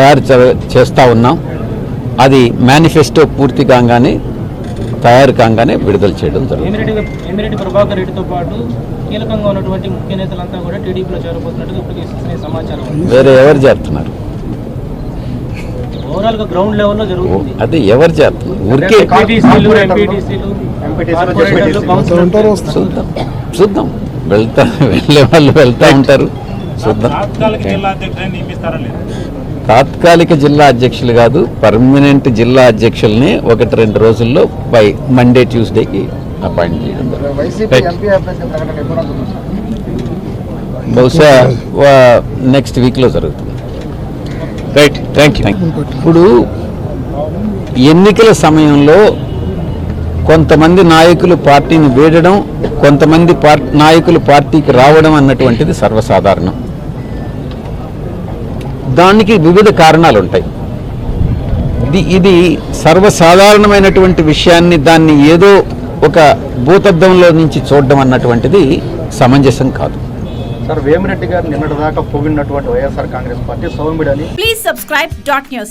తయారు చేస్తా ఉన్నాం. అది మేనిఫెస్టో పూర్తి కాగానే తయారు కాగానే విడుదల చేయడం జరుగుతుంది. ఎమిరెడ్డి ఎమిరెడ్డి ప్రభాకర్ రెడ్డితో పాటు కీలకంగా ఉన్నటువంటి ముఖ్య నేతలంతా కూడా టీడీపీలో చేరబోతున్నట్టుగా ఇప్పటికే ఇస్తున్న సమాచారం ఉంది. వేరే ఎవరు చేరుతున్నారు? ఓవరాల్గా గ్రౌండ్ లెవెల్లో జరుగుతుంది. అదే ఎవరు చేరుతున్నారు? ఊరికే చూద్దాం చూద్దాం. వెళ్తా వెళ్ళే వాళ్ళు వెళ్తా ఉంటారు. చూద్దాం. తాత్కాలిక జిల్లా అధ్యక్షులు కాదు పర్మనెంట్ జిల్లా అధ్యక్షుల్ని ఒకటి రెండు రోజుల్లో బై మండే ట్యూస్డేకి అపాయింట్ చేయడం బహుశా నెక్స్ట్ వీక్లో జరుగుతుంది. రైట్ థ్యాంక్ యూ ఇప్పుడు ఎన్నికల సమయంలో కొంతమంది నాయకులు పార్టీని వీడడం కొంతమంది పార్ నాయకులు పార్టీకి రావడం అన్నటువంటిది సర్వసాధారణం. దానికి వివిధ కారణాలు ఉంటాయి ఇది ఇది సర్వసాధారణమైనటువంటి విషయాన్ని దాన్ని ఏదో ఒక భూతద్దంలో నుంచి చూడడం అన్నటువంటిది సమంజసం కాదు. సార్ వేమిరెడ్డి గారు నిన్నటి దాకా పొగిడినటువంటి వైఎస్ఆర్ కాంగ్రెస్ పార్టీ సౌమిడని Please subscribe dot news.